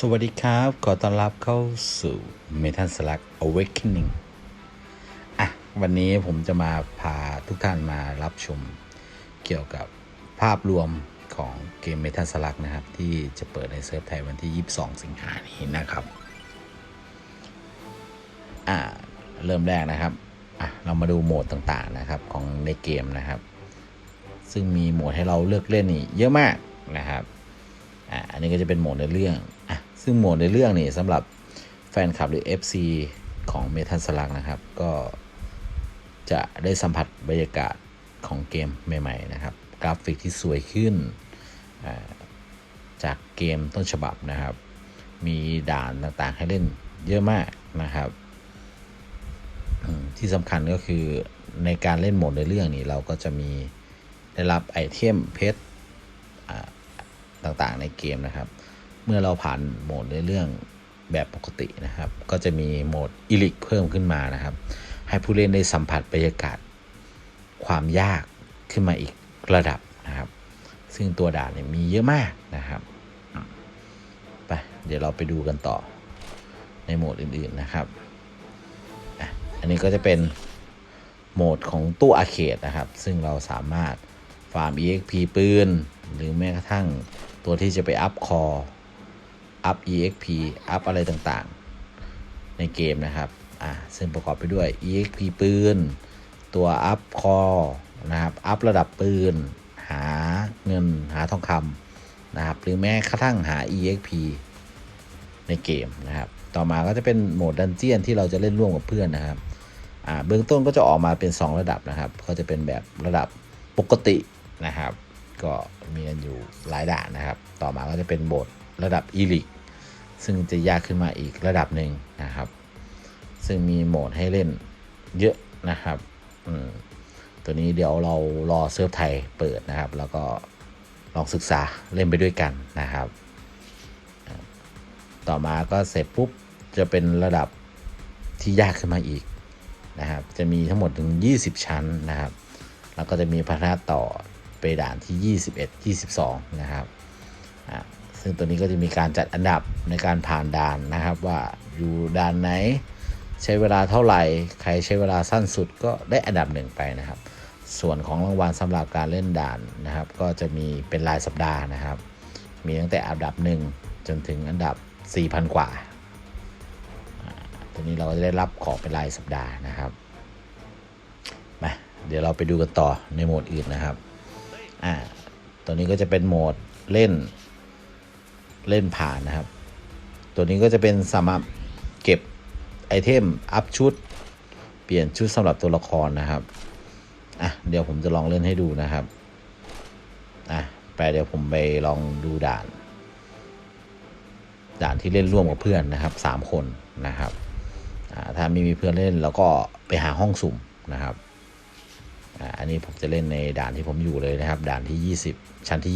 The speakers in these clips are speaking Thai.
สวัสดีครับ ขอต้อนรับเข้าสู่ Metal Slug Awakening อะ วันนี้ผมจะมาพาทุกท่านมารับชม เกี่ยวกับภาพรวมของเกม Metal Slug นะครับ ที่จะเปิดในเซิร์ฟไทยวันที่ 22 สิงหานี้นะครับ อ่า เริ่มแรกนะครับ อะ เรามาดูโหมดต่างๆนะครับของในเกมนะครับ ซึ่งมีโหมดให้เราเลือกเล่นนี่เยอะมากนะครับ อ่าอันนี้ก็จะเป็นโหมดในเรื่อง ซึ่งโหมดในเรื่องนี่สำหรับแฟนคลับหรือ FC ของเมทัลสลักนะครับ ก็จะได้สัมผัสบรรยากาศของเกมใหม่ ๆ นะครับ กราฟิกที่สวยขึ้นจากเกมต้นฉบับนะครับ มีด่านต่างๆให้เล่นเยอะมากนะครับ ที่สำคัญก็คือในการเล่นโหมดในเรื่องนี้เราก็จะมีได้รับไอเทมเพชรต่างๆในเกมนะครับ เมื่อเราผ่านโหมดในเรื่องแบบปกตินะครับ ก็จะมีโหมดอิลิกเพิ่มขึ้นมานะครับ ให้ผู้เล่นได้สัมผัสบรรยากาศความยากขึ้นมาอีกระดับนะครับ ซึ่งตัวด่านเนี่ยมีเยอะมากนะครับไปเดี๋ยวเราไปดูกันต่อในโหมดอื่นๆนะครับ อันนี้ก็จะเป็นโหมดของตู้อาเคดนะครับ ซึ่งเราสามารถฟาร์ม EXP ปืน หรือแม้กระทั่งตัวที่จะไปอัพคอ อัพ EXP อัพอะไรต่างๆ ในเกมนะครับ อ่าซึ่งประกอบไปด้วย EXP ปืน ตัวอัพคอนะครับ อัพระดับปืน หาเงินหาทองคำนะครับ หรือแม้กระทั่งหา EXP ในเกมนะครับ ต่อมาก็จะเป็นโหมดดันเจียนที่เราจะเล่นร่วมกับเพื่อนนะครับ อ่า เบื้องต้นก็จะออกมาเป็น 2 ระดับนะครับ ก็จะเป็นแบบระดับปกตินะครับ ก็มีกันอยู่หลายด่านนะครับ ต่อมาก็จะเป็นโหมดระดับอีลิก ซึ่งจะยากขึ้นมาอีกระดับหนึ่งนะครับ ซึ่งมีโหมดให้เล่นเยอะนะครับอืมตัวนี้เดี๋ยวเรารอเซิร์ฟไทยเปิดนะครับ แล้วก็ลองศึกษาเล่นไปด้วยกันนะครับ ต่อมาก็เสร็จปุ๊บจะเป็นระดับที่ยากขึ้นมาอีกนะครับ จะมีทั้งหมดถึง 20 ชั้นนะครับ แล้วก็จะมีพัฒนาต่อไปด่านที่ 21 22 นะครับอ่า ซึ่งตัวนี้ก็จะมีการจัดอันดับในการผ่านด่านนะครับว่าอยู่ด่านไหน ใช้เวลาเท่าไหร่ ใครใช้เวลาสั้นสุดก็ได้อันดับหนึ่งไปนะครับ ส่วนของรางวัลสำหรับการเล่นด่านนะครับ ก็จะมีเป็นรายสัปดาห์นะครับ มีตั้งแต่อันดับหนึ่งจนถึงอันดับ 4,000 กว่าตัวนี้เราจะได้รับของเป็นรายสัปดาห์นะครับมาเดี๋ยวเราไปดูกันต่อในโหมดอื่นนะครับอ่าตัวนี้ก็จะเป็นโหมดเล่น เล่นผ่านนะครับ ตัวนี้ก็จะเป็นสามารถเก็บไอเทมอัพชุด เปลี่ยนชุดสำหรับตัวละครนะครับอะเดี๋ยวผมจะลองเล่นให้ดูนะครับอะไปเดี๋ยวผมไปลองดูด่าน ด่านที่เล่นร่วมกับเพื่อนนะครับสามคนนะครับอ่าถ้าไม่มีเพื่อนเล่นเราก็ไปหาห้องสุ่มนะครับอ่าอันนี้ผมจะเล่นในด่านที่ผมอยู่เลยนะครับ ด่านที่ 20 ชั้นที่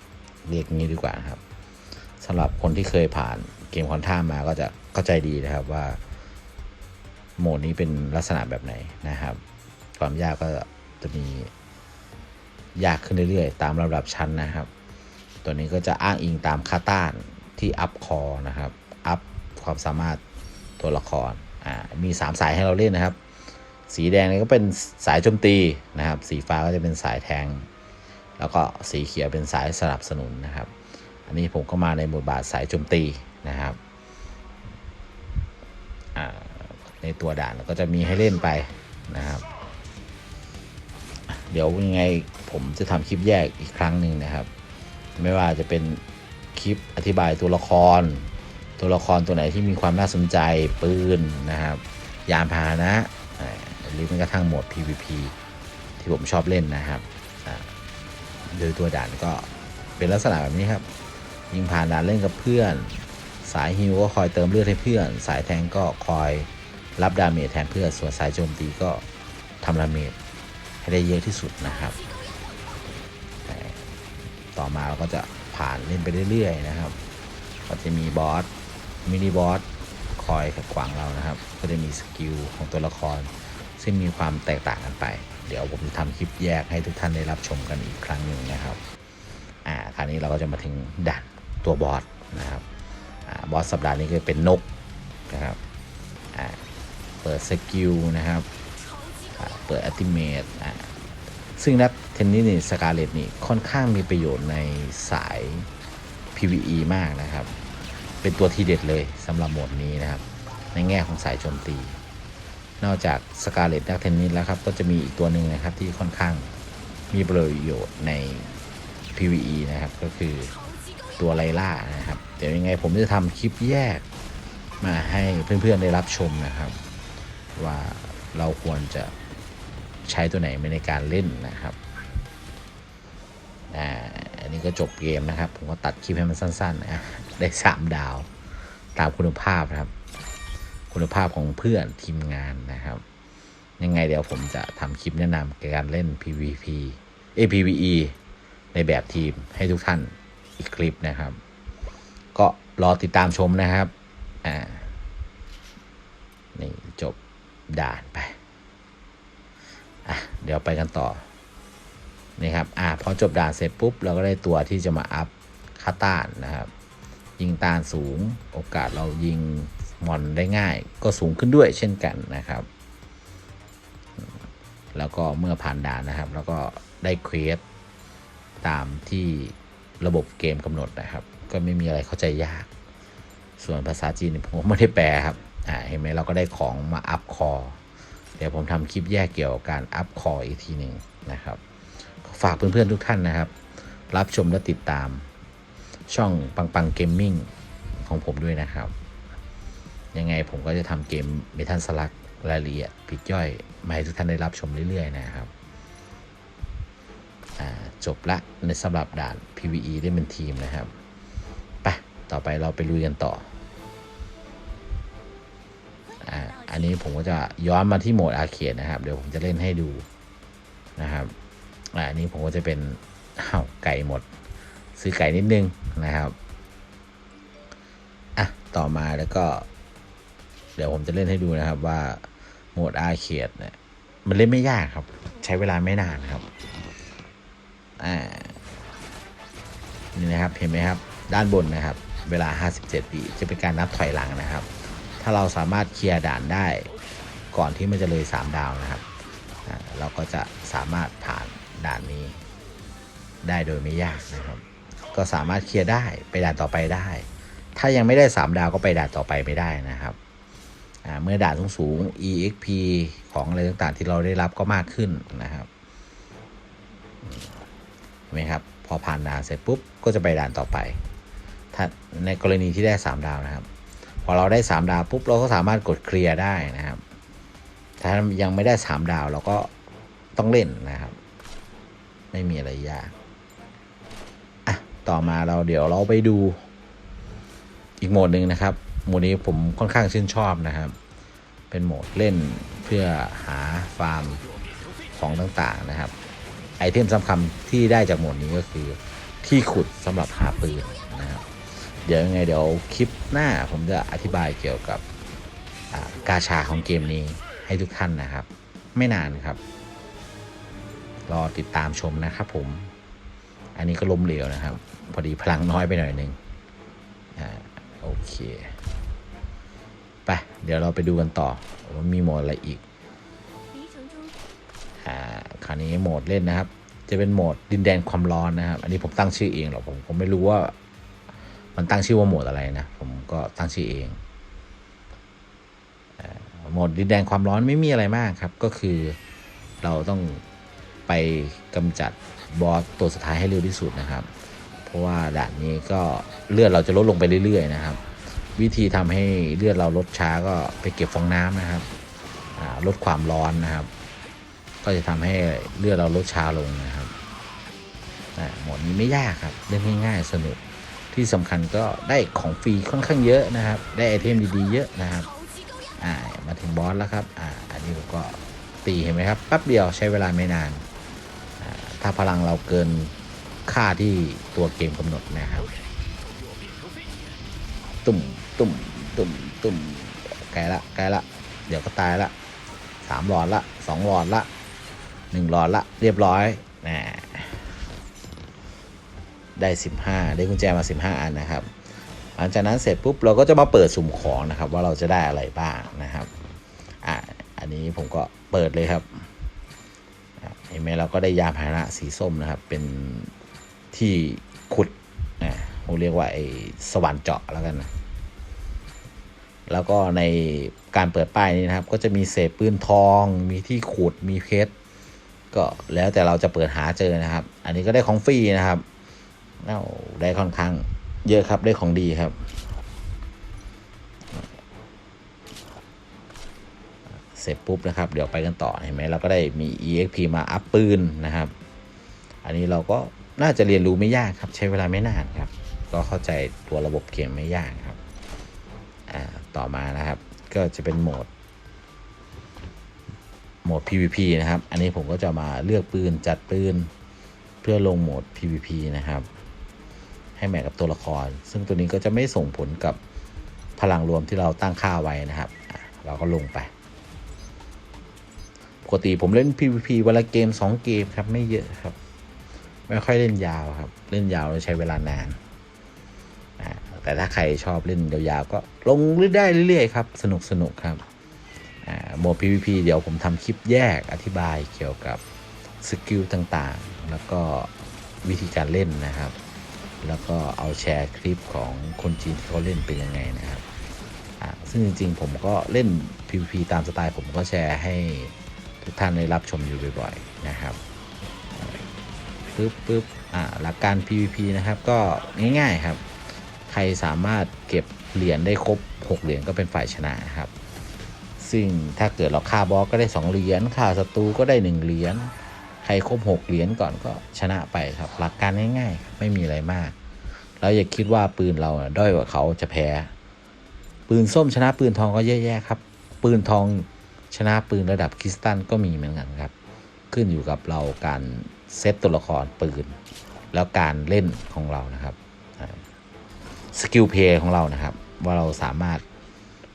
20 เรียกงี้ดีกว่าครับ สำหรับคนที่เคยผ่านเกมคอนท่ามาก็จะเข้าใจดีนะครับว่า โหมดนี้เป็นลักษณะแบบไหนนะครับ ความยากก็จะมียากขึ้นเรื่อยๆ ตามลำดับชั้นนะครับ ตัวนี้ก็จะอ้างอิงตามคาต้านที่อัพคอนะครับ อัพความสามารถตัวละคร อ่า มี3สายให้เราเล่นนะครับ สีแดงนี่ก็เป็นสายโจมตีนะครับ สีฟ้าก็จะเป็นสายแทง แล้วก็สีเขียวเป็นสายสนับสนุนนะครับ อันนี้ผมก็มาในบทบาทสายโจมตีนะครับในตัวด่านก็จะมีให้เล่นไปนะครับ เดี๋ยวยังไงผมจะทำคลิปแยกอีกครั้งหนึ่งนะครับ ไม่ว่าจะเป็นคลิปอธิบายตัวละคร ตัวละครตัวไหนที่มีความน่าสนใจปืนนะครับ ยานพาหนะหรือแม้กระทั่งโหมด PVP ที่ผมชอบเล่นนะครับโดยตัวด่านก็เป็นลักษณะแบบนี้ครับ ยิงผ่านด่านเล่นกับเพื่อน สายฮิวก็คอยเติมเลือดให้เพื่อน สายแทงก็คอยรับดาเมจแทนเพื่อนส่วนสายโจมตีก็ทำดาเมจให้ได้เยอะที่สุดนะครับต่ต่อมาเราก็จะผ่านเล่นไปเรื่อยๆนะครับ ก็จะมีบอสมินิบอสคอยขัดขวางเรานะครับ ก็จะมีสกิลของตัวละคร ซึ่งมีความแตกต่างกันไป เดี๋ยวผมจะทำคลิปแยกให้ทุกท่านได้รับชมกันอีกครั้งหนึ่งนะครับ อ่า คราวนี้เราก็จะมาถึงด่าน ตัวบอสนะครับอบอสสัปดาห์นี้ก็เป็นนกนะครับเปิดสกิลนะครับเปิดอัติเมตซึ่งนักเทนนิสนี่สกาเลตนี่ค่อนข้างมีประโยชน์ในสาย PVE มากนะครับ เป็นตัวที่เด็ดเลยสำหรับหมดนี้นะครับ ในแง่ของสายโจมตี นอกจากสกาเลตนักเทนนิสแล้วครับ ก็จะมีอีกตัวหนึ่งนะครับที่ค่อนข้างมีประโยชน์ใน PVE นะครับก็คือ ตัวไลล่านะครับ เดี๋ยวยังไงผมจะทำคลิปแยกมาให้เพื่อนๆได้รับชมนะครับ ว่าเราควรจะใช้ตัวไหนในการเล่นนะครับอ่าอันนี้ก็จบเกมนะครับ ผมก็ตัดคลิปให้มันสั้นๆนะได้สามดาวตามคุณภาพครับ คุณภาพของเพื่อนทีมงานนะครับ ยังไงเดี๋ยวผมจะทำคลิปแนะนำเกี่ยวกับการเล่น PVP เอ PVE ในแบบทีมให้ทุกท่าน อีกคลิปนะครับ ก็รอติดตามชมนะครับอ่านี่จบด่านไปอะเดี๋ยวไปกันต่อนี่ครับอ่าพอจบด่านเสร็จปุ๊บ เราก็ได้ตัวที่จะมาอัพค่าต้านนะครับ ยิงตานสูงโอกาสเรายิงมอนได้ง่าย ก็สูงขึ้นด้วยเช่นกันนะครับ แล้วก็เมื่อผ่านด่านนะครับ แล้วก็ได้เควสตามที่ ระบบเกมกำหนดนะครับ ก็ไม่มีอะไรเข้าใจยาก ส่วนภาษาจีนนี่ผมไม่ได้แปลครับอ่าเห็นไหมเราก็ได้ของมาอัพคอเดี๋ยวผมทำคลิปแยกเกี่ยวกับการอัพคออีกทีหนึ่งนะครับฝากเพื่อนๆทุกท่านนะครับ รับชมและติดตาม ช่องปังปังเกมมิ่งของผมด้วยนะครับ ยังไงผมก็จะทำเกมเมทัลสลักรายละเอียดปลีกย่อยมาให้ทุกท่านได้รับชมเรื่อยๆนะครับ จบละในสำหรับด่าน PVE ได้เป็นทีมนะครับไปต่อไปเราไปลุยกันต่ออ่าอันนี้ผมก็จะย้อนมาที่โหมดอาเคดนะครับ เดี๋ยวผมจะเล่นให้ดูนะครับอ่าอันนี้ผมก็จะเป็นอ้าวไก่หมด ซื้อไก่นิดนึงนะครับอะต่อมาแล้วก็ เดี๋ยวผมจะเล่นให้ดูนะครับว่าโหมดอาร์เคดเนี่ยมันเล่นไม่ยากครับ ใช้เวลาไม่นานครับ อ่านี่นะครับเห็นไหมครับด้านบนนะครับ เวลา 57วิจะเป็นการนับถอยหลังนะครับ ถ้าเราสามารถเคลียร์ด่านได้ก่อนที่มันจะเลย 3 ดาวนะครับเราก็จะสามารถผ่านด่านนี้ได้โดยไม่ยากนะครับ ก็สามารถเคลียร์ได้ไปด่านต่อไปได้ ถ้ายังไม่ได้ 3 ดาวก็ไปด่านต่อไปไม่ได้นะครับเมื่อด่านสูงสูงๆ exp ของอะไรต่างๆ ที่เราได้รับก็มากขึ้นนะครับ เห็นไหมครับ พอผ่านด่านเสร็จปุ๊บก็จะไปด่านต่อไป ถ้าในกรณีที่ได้ 3 ดาวนะครับ พอเราได้ 3 ดาวปุ๊บเราก็สามารถกดเคลียร์ได้นะครับ ถ้ายังไม่ได้สามดาวเราก็ต้องเล่นนะครับ ไม่มีอะไรยากอะต่อมาเราเดี๋ยวเราไปดูอีกโหมดหนึ่งนะครับ โหมดนี้ผมค่อนข้างชื่นชอบนะครับ เป็นโหมดเล่นเพื่อหาฟาร์มของต่างๆนะครับ ไอเทมสำคัญที่ได้จากหมวดนี้ก็คือที่ขุดสำหรับหาปืนนะครับเดี๋ยวยังไงเดี๋ยวคลิปหน้าผมจะอธิบายเกี่ยวกับกาชาของเกมนี้ให้ทุกท่านนะครับ ไม่นานครับ รอติดตามชมนะครับผม อันนี้ก็ล้มเหลวนะครับ พอดีพลังน้อยไปหน่อยนึงอ่าโอเค ไป เดี๋ยวเราไปดูกันต่อว่ามีหมดอะไรอีก คราวนี้โหมดเล่นนะครับ จะเป็นโหมดดินแดนความร้อนนะครับ อันนี้ผมตั้งชื่อเองหรอกผมผมไม่รู้ว่ามันตั้งชื่อว่าโหมดอะไรนะ ผมก็ตั้งชื่อเองโหมดดินแดนความร้อนไม่มีอะไรมากครับ ก็คือเราต้องไปกำจัดบอสตัวสุดท้ายให้เร็วที่สุดนะครับ เพราะว่าด่านนี้ก็เลือดเราจะลดลงไปเรื่อยๆนะครับ วิธีทำให้เลือดเราลดช้าก็ไปเก็บฟองน้ำนะครับลดความร้อนนะครับ ก็จะทำให้เลือดเราลดช้าลงนะครับหมดนี้ไม่ยากครับเล่นง่ายๆสนุกที่สำคัญก็ได้ของฟรีค่อนข้างเยอะนะครับ ได้ไอเทมดีๆเยอะนะครับอ่ามาถึงบอสแล้วครับอ่าอันนี้ผมก็ตีเห็นไหมครับแป๊บเดียวใช้เวลาไม่นาน ถ้าพลังเราเกินค่าที่ตัวเกมกำหนดนะครับ ตุ่มตุ่มตุ่มตุ่มไกลละไกลละ เดี๋ยวก็ตายละสามหลอดละสองหลอดละ หนึ่งหลอดละเรียบร้อยนะได้สิบห้าได้กุญแจมาสิบห้าอันนะครับ หลังจากนั้นเสร็จปุ๊บเราก็จะมาเปิดสุ่มของนะครับ ว่าเราจะได้อะไรบ้างนะครับอ่าอันนี้ผมก็เปิดเลยครับเห็นไหมเราก็ได้ยาพาหนะสีส้มนะครับ เป็นที่ขุดนะผมเรียกว่าไอ้สว่านเจาะแล้วกันนะแล้วก็ในการเปิดป้ายนี้นะครับ ก็จะมีเศษปืนทอง มีที่ขุดมีเพชร ก็แล้วแต่เราจะเปิดหาเจอนะครับ อันนี้ก็ได้ของฟรีนะครับเอ้าได้ค่อนข้างเยอะครับได้ของดีครับ เสร็จปุ๊บนะครับ เดี๋ยวไปกันต่อเห็นไหมเราก็ได้มี exp มาอัพปืนนะครับ อันนี้เราก็น่าจะเรียนรู้ไม่ยากครับ ใช้เวลาไม่นานครับ ก็เข้าใจตัวระบบเกมไม่ยากครับ อ่าต่อมานะครับ ก็จะเป็นโหมด โหมด PVP นะครับ อันนี้ผมก็จะมาเลือกปืนจัดปืนเพื่อลงโหมด PVP นะครับ ให้แมทกับตัวละคร ซึ่งตัวนี้ก็จะไม่ส่งผลกับพลังรวมที่เราตั้งค่าไว้นะครับ เราก็ลงไป ปกติผมเล่น PVP วันละเกม 2 เกมครับ ไม่เยอะครับ ไม่ค่อยเล่นยาวครับ เล่นยาวแล้วใช้เวลานานแต่ถ้าใครชอบเล่นยาวๆก็ลงเรื่อยได้เรื่อยๆครับ สนุกสนุกครับ โหมด PVP เดี๋ยวผมทำคลิปแยกอธิบายเกี่ยวกับสกิลต่างๆ แล้วก็วิธีการเล่นนะครับ แล้วก็เอาแชร์คลิปของคนจีนที่เขาเล่นเป็นยังไงนะครับ ซึ่งจริงๆ ผมก็เล่น PVP ตามสไตล์ผมก็แชร์ให้ทุกท่านได้รับชมอยู่บ่อยๆนะครับปึ๊บปึ๊บอ่าหลักการ PVP นะครับก็ง่ายๆครับ ใครสามารถเก็บเหรียญได้ครบ 6 เหรียญก็เป็นฝ่ายชนะครับ ซึ่งถ้าเกิดเราฆ่าบอสก็ได้ 2 เหรียญฆ่าศัตรูก็ได้ 1 เหรียญใครครบ6เหรียญก่อนก็ชนะไปครับ หลักการง่ายๆ ไม่มีอะไรมากแล้วอย่าคิดว่าปืนเราด้อยกว่าเขาจะแพ้ ปืนส้มชนะปืนทองก็แย่ๆครับ ปืนทองชนะปืนระดับคริสตัลก็มีเหมือนกันครับ ขึ้นอยู่กับเราการเซตตัวละครปืน แล้วการเล่นของเรานะครับสกิลเพย์ของเรานะครับ ว่าเราสามารถ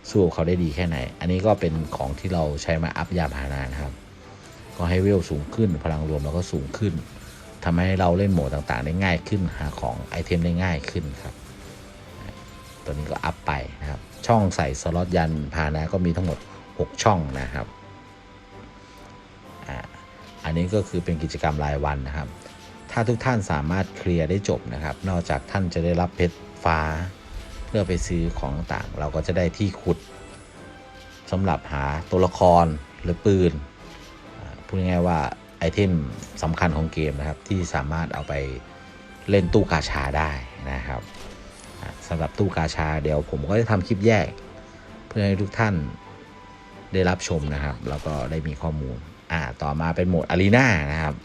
สู้กับเขาได้ดีแค่ไหน อันนี้ก็เป็นของที่เราใช้มาอัพยาพารานะครับ ก็ให้เวลสูงขึ้น พลังรวมเราก็สูงขึ้นทำให้เราเล่นโหมดต่างๆ ได้ง่ายขึ้น หาของไอเทมได้ง่ายขึ้นครับ ตัวนี้ก็อัพไปนะครับ ช่องใส่สล็อตยันพานะก็มีทั้งหมด 6 ช่องนะครับอ่าอันนี้ก็คือเป็นกิจกรรมรายวันนะครับ ถ้าทุกท่านสามารถเคลียร์ได้จบนะครับ นอกจากท่านจะได้รับเพชรฟ้า พื่อไปซื้อของต่างๆเราก็จะได้ที่ขุดสำหรับหาตัวละครหรือปืนพูดง่ายๆว่าไอเทมสำคัญของเกมนะครับ ที่สามารถเอาไปเล่นตู้กาชาได้นะครับสำหรับตู้กาชาเดี๋ยวผมก็จะทำคลิปแยก เพื่อให้ทุกท่านได้รับชมนะครับ แล้วก็ได้มีข้อมูลอ่าต่อมาเป็นโหมดอารีนานะครับ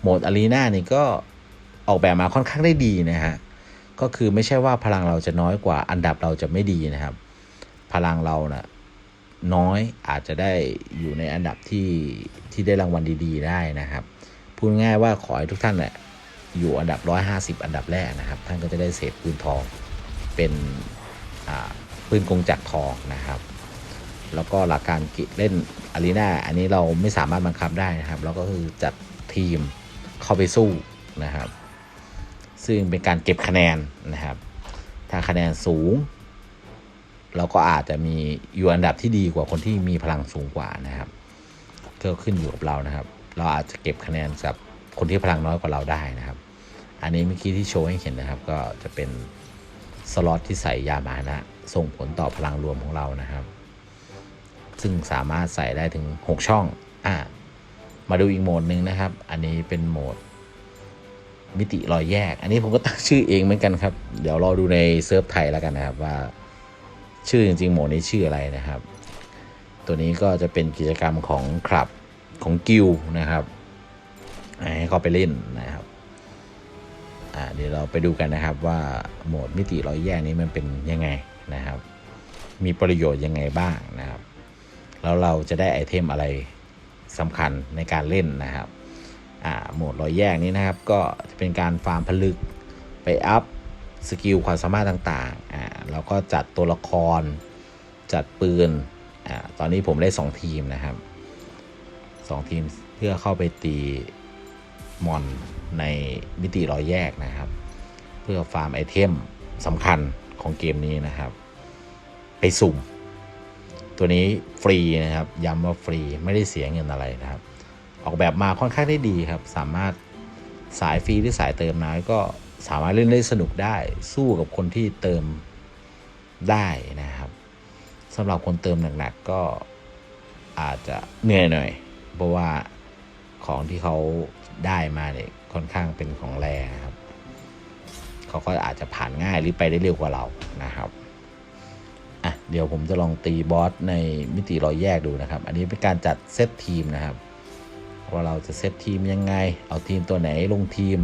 โหมดอารีนานี่ก็ออกแบบมาค่อนข้างได้ดีนะฮะ ก็คือไม่ใช่ว่าพลังเราจะน้อยกว่า อันดับเราจะไม่ดีนะครับ พลังเรานะ่ะน้อยอาจจะได้อยู่ในอันดับที่ที่ได้รางวัลดีๆ ได้นะครับ พูดง่ายว่าขอให้ทุกท่านแหละอยู่อันดับ 150 อันดับแรกนะครับ ท่านก็จะได้เศษปืนทองเป็นอ่าปืนกงจักรทองนะครับ แล้วก็หลักการกิเล่นอารีนาอันนี้เราไม่สามารถบังคับได้นะครับ เราก็คือจัดทีมเข้าไปสู้นะครับ ซึ่งเป็นการเก็บคะแนนนะครับ ถ้าคะแนนสูง เราก็อาจจะมีอยู่อันดับที่ดีกว่าคนที่มีพลังสูงกว่านะครับก็ขึ้นอยู่กับเรานะครับ เราอาจจะเก็บคะแนนกับคนที่พลังน้อยกว่าเราได้นะครับ อันนี้เมื่อกี้ที่โชว์ให้เห็นนะครับ ก็จะเป็นสล็อตที่ใส่ยามานะส่งผลต่อพลังรวมของเรานะครับ ซึ่งสามารถใส่ได้ถึง 6 ช่องอ่ามาดูอีกโหมดหนึ่งนะครับ อันนี้เป็นโหมด มิติรอยแยก อันนี้ผมก็ตั้งชื่อเองเหมือนกันครับ เดี๋ยวรอดูในเซิร์ฟไทยแล้วกันนะครับว่า ชื่อจริงๆโหมดนี้ชื่ออะไรนะครับ ตัวนี้ก็จะเป็นกิจกรรมของคลับของกิลนะครับให้เขาไปเล่นนะครับเดี๋ยวเราไปดูกันนะครับว่าโหมดมิติรอยแยกนี้มันเป็นยังไงนะครับ มีประโยชน์ยังไงบ้างนะครับ แล้วเราจะได้ไอเทมอะไรสำคัญในการเล่นนะครับ โหมดรอยแยกนี้นะครับ ก็จะเป็นการฟาร์มผลึกไปอัพสกิลความสามารถต่างๆอ่าแล้วก็จัดตัวละคร จัดปืนอ่าตอนนี้ผมได้ 2 ทีมนะครับ 2 ทีมเพื่อเข้าไปตีมอนในมิติรอยแยกนะครับ เพื่อฟาร์มไอเทมสำคัญของเกมนี้นะครับ ไปสุ่ม ตัวนี้ฟรีนะครับย้ำว่าฟรีไม่ได้เสียเงินอะไรนะครับ ออกแบบมาค่อนข้างได้ดีครับ สามารถสายฟรีหรือสายเติมน้อยก็สามารถเล่นได้สนุกได้ สู้กับคนที่เติมได้นะครับสำหรับคนเติมหนักๆก็อาจจะเหนื่อยหน่อย เพราะว่าของที่เขาได้มาเนี่ยค่อนข้างเป็นของแรงครับ เขาก็อาจจะผ่านง่ายหรือไปได้เร็วกว่าเรานะครับอะเดี๋ยวผมจะลองตีบอสในมิติรอยแยกดูนะครับ อันนี้เป็นการจัดเซตทีมนะครับ ว่าเราจะเซตทีมยังไง เอาทีมตัวไหนลงทีม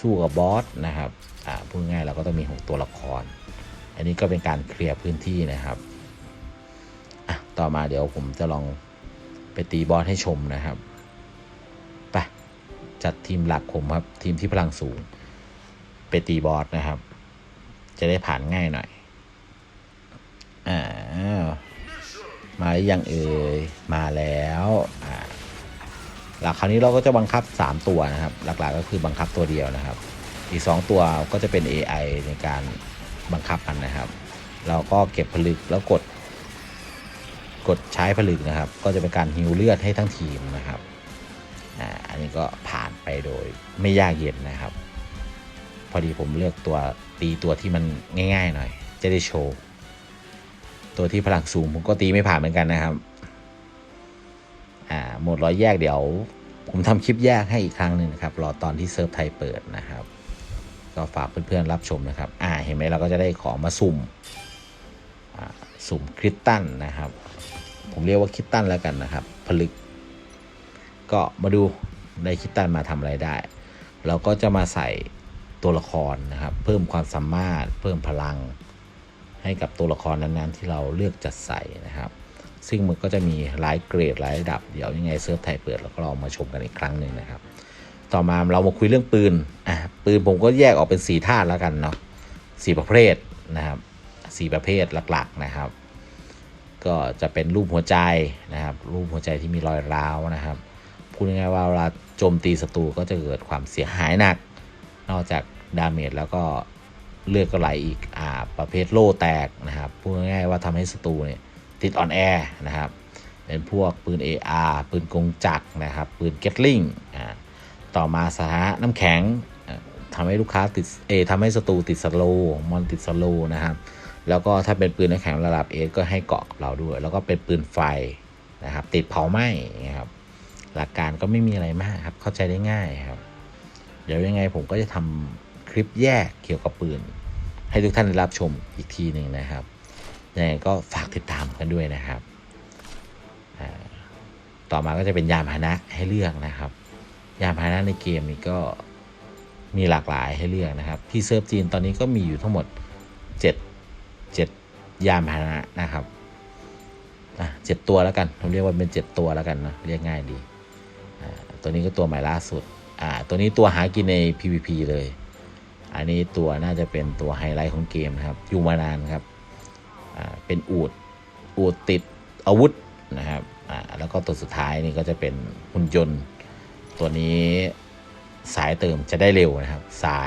สู้กับบอสนะครับอ่าพูดง่ายเราก็ต้องมี 6 ตัวละคร อันนี้ก็เป็นการเคลียร์พื้นที่นะครับอะต่อมาเดี๋ยวผมจะลองไปตีบอสให้ชมนะครับไปจัดทีมหลักผมครับทีมที่พลังสูง ไปตีบอสนะครับ จะได้ผ่านง่ายหน่อยอ่ามาหรือยังเอ่ยมาแล้ว อ่าแล้วคราวนี้เราก็จะบังคับ 3 ตัวนะครับ หลักๆก็คือบังคับตัวเดียวนะครับ อีก 2 ตัวก็จะเป็น AI ในการบังคับมันนะครับ เราก็เก็บผลึกแล้วกด กดใช้ผลึกนะครับ ก็จะเป็นการฮิวเลือดให้ทั้งทีมนะครับอ่าอันนี้ก็ผ่านไปโดยไม่ยากเย็นนะครับ พอดีผมเลือกตัวตีตัวที่มันง่าย ๆ หน่อย จะได้โชว์ตัวที่พลังสูงผมก็ตีไม่ผ่านเหมือนกันนะครับ อ่าโหมดร้อยแยกเดี๋ยว ผมทำคลิปแยกให้อีกครั้งหนึ่งนะครับ รอตอนที่เซิร์ฟไทยเปิดนะครับ ก็ฝากเพื่อนๆรับชมนะครับ อ่าเห็นไหมเราก็จะได้ของมาสุ่มสุ่มคริสตันนะครับ ผมเรียกว่าคริสตันแล้วกันนะครับ ผลึก ก็มาดูได้คริสตันมาทำอะไรได้ เราก็จะมาใส่ตัวละครนะครับ เพิ่มความสามารถ เพิ่มพลัง ให้กับตัวละครนั้นๆ ที่เราเลือกจัดใส่นะครับ ซึ่งมันก็จะมีหลายเกรดหลายระดับ เดี๋ยวยังไงเซิร์ฟไทยเปิดเราก็ลองมาชมกันอีกครั้งหนึ่งนะครับ ต่อมาเรามาคุยเรื่องปืนอะปืนผมก็แยกออกเป็นสีธาตุแล้วกันเนาะสี่ประเภทนะครับสี่ประเภทหลักๆนะครับ ก็จะเป็นรูปหัวใจนะครับ รูปหัวใจที่มีรอยร้าวนะครับพูดง่ายๆว่าเวลาโจมตีศัตรูก็จะเกิดความเสียหายหนัก นอกจากดาเมจแล้วก็เลือดก็ไหลอีกอ่าประเภทโล่แตกนะครับพูดง่ายๆว่าทำให้ศัตรูเนี่ย ติดออนแอร์นะครับ เป็นพวกปืน AR ปืนกงจักรนะครับ ปืนเก็ตลิงอ่าต่อมาสานะน้ำแข็งอ่าทำให้ลูกค้าติดเอทำให้ศัตรูติดสโลมอนติดสโลนะครับ แล้วก็ถ้าเป็นปืนน้ำแข็งระดับเอก็ให้เกาะกับเราด้วย แล้วก็เป็นปืนไฟนะครับ ติดเผาไหม้อย่างเงี้ยครับ หลักการก็ไม่มีอะไรมากครับ เข้าใจได้ง่ายครับ เดี๋ยวยังไงผมก็จะทำคลิปแยกเกี่ยวกับปืน ให้ทุกท่านได้รับชมอีกทีหนึ่งนะครับ ยังไงก็ฝากติดตามกันด้วยนะครับ ต่อมาก็จะเป็นยานพาหนะให้เลือกนะครับ ยานพาหนะในเกมนี้ก็มีหลากหลายให้เลือกนะครับ ที่เซิร์ฟจีนตอนนี้ก็มีอยู่ทั้งหมด 7 7 ยานพาหนะนะครับเจ็ดตัวแล้วกันผมเรียกว่าเป็น 7 ตัวแล้วกันเนะเรียกง่ายดี ตัวนี้ก็ตัวใหม่ล่าสุด ตัวนี้ตัวหากินใน PVP เลย อันนี้ตัวน่าจะเป็นตัวไฮไลท์ของเกมนะครับ อยู่มานานครับ เป็นอูดอูดติดอาวุธนะครับแล้วก็ตัวสุดท้ายนี่ก็จะเป็นหุ่นยนต์ ตัวนี้สายเติมจะได้เร็วนะครับสาย